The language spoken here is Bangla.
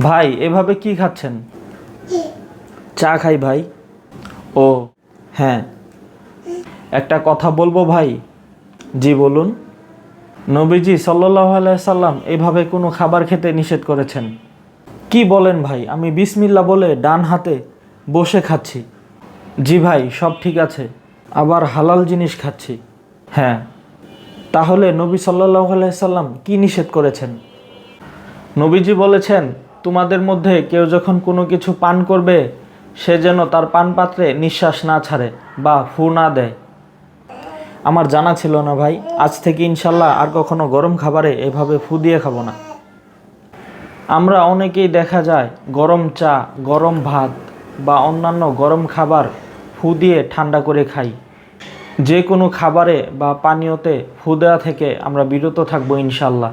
ভাই, এভাবে কি খাচ্ছেন? চা খাই ভাই। ও হ্যাঁ। একটা কথা বলব ভাই? জি, বলুন। নবীজি সাল্লাম এভাবে কোনো খাবার খেতে নিষেধ করেছেন? কি বলেন ভাই? আমি বিসমিল্লা বলে ডান হাতে বসে খাচ্ছি। জি ভাই, সব ঠিক আছে। আবার হালাল জিনিস খাচ্ছি। হ্যাঁ। তাহলে নবী সাল্লাহ সাল্লাম কি নিষেধ করেছেন? নবীজি বলেছেন তোমাদের মধ্যে কেউ যখন কোনো কিছু পান করবে, সে যেন তার পান পাত্রে নিঃশ্বাস না ছাড়ে বা ফু না দেয়। আমার জানা ছিল না ভাই, আজ থেকে ইনশাল্লাহ আর কখনো গরম খাবারে এভাবে ফু দিয়ে খাব না। আমরা অনেকেই দেখা যায় গরম চা, গরম ভাত বা অন্যান্য গরম খাবার ফু দিয়ে ঠান্ডা করে খাই। যে কোনো খাবারে বা পানীয়তে ফু দেওয়া থেকে আমরা বিরত থাকব ইনশাল্লাহ।